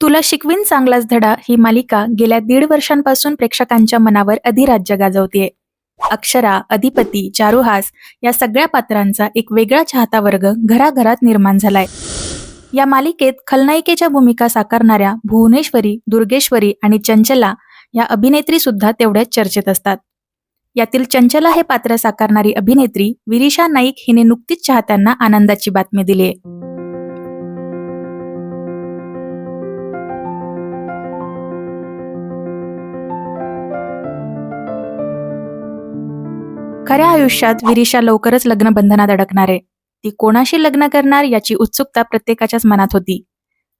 तुला शिकवीन चांगलाच धडा ही मालिका गेल्या दीड वर्षांपासून प्रेक्षकांच्या मनावर अधिराज्य गाजवतेय. अक्षरा अधिपती चारुहास या सगळ्या पात्रांचा एक वेगळा चाहता वर्ग घराघरात निर्माण झालाय. या मालिकेत खलनायिकेच्या भूमिका साकारणाऱ्या भुवनेश्वरी दुर्गेश्वरी आणि चंचला या अभिनेत्री सुद्धा तेवढ्याच चर्चेत असतात. यातील चंचला हे पात्र साकारणारी अभिनेत्री विरिशा नाईक हिने नुकतीच चाहत्यांना आनंदाची बातमी दिली आहे खऱ्या आयुष्यात विरीशा लवकरच लग्न बंधनात अडकणार आहे. ती कोणाशी लग्न करणार याची उत्सुकता प्रत्येकाच्याच मनात होती.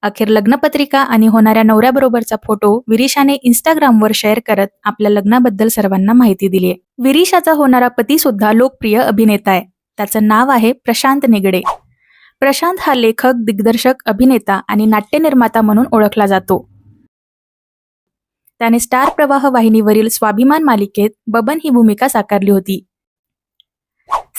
अखेर लग्नपत्रिका आणि होणाऱ्या नवऱ्याबरोबरचा फोटो विरिशाने इंस्टाग्रामवर शेअर करत आपल्या लग्नाबद्दल सर्वांना माहिती दिली आहे विरिशाचा होणारा पती सुद्धा लोकप्रिय अभिनेता आहे. त्याचं नाव आहे प्रशांत निगडे. प्रशांत हा लेखक दिग्दर्शक अभिनेता आणि नाट्यनिर्माता म्हणून ओळखला जातो. त्याने स्टार प्रवाह वाहिनीवरील स्वाभिमान मालिकेत बबन ही भूमिका साकारली होती.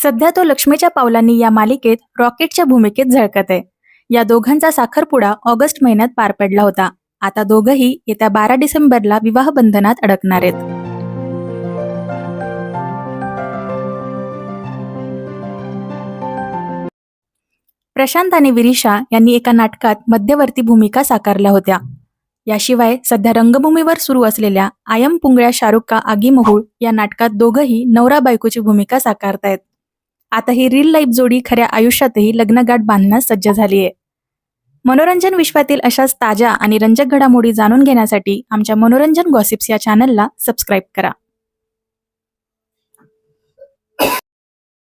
सध्या तो लक्ष्मीच्या पावलांनी या मालिकेत रॉकेटच्या भूमिकेत झळकत आहे. या दोघांचा साखरपुडा ऑगस्ट महिन्यात पार पडला होता. आता दोघंही येत्या बारा डिसेंबरला विवाह बंधनात अडकणार आहेत. प्रशांत आणि विरिशा यांनी एका नाटकात मध्यवर्ती भूमिका साकारल्या होत्या. याशिवाय सध्या रंगभूमीवर सुरू असलेल्या आयम पुंगळ्या शाहरुख का आगी महुळ या नाटकात दोघंही नवरा बायकोची भूमिका साकारतायत. आता ही रील लाईफ जोडी खऱ्या आयुष्यातही लग्नगाठ बांधण्यास सज्ज झाली आहे मनोरंजन विश्वातील अशाच ताज्या आणि रंजक घडामोडी जाणून घेण्यासाठी आमच्या मनोरंजन गॉसिप्स या चॅनलला सबस्क्राईब करा.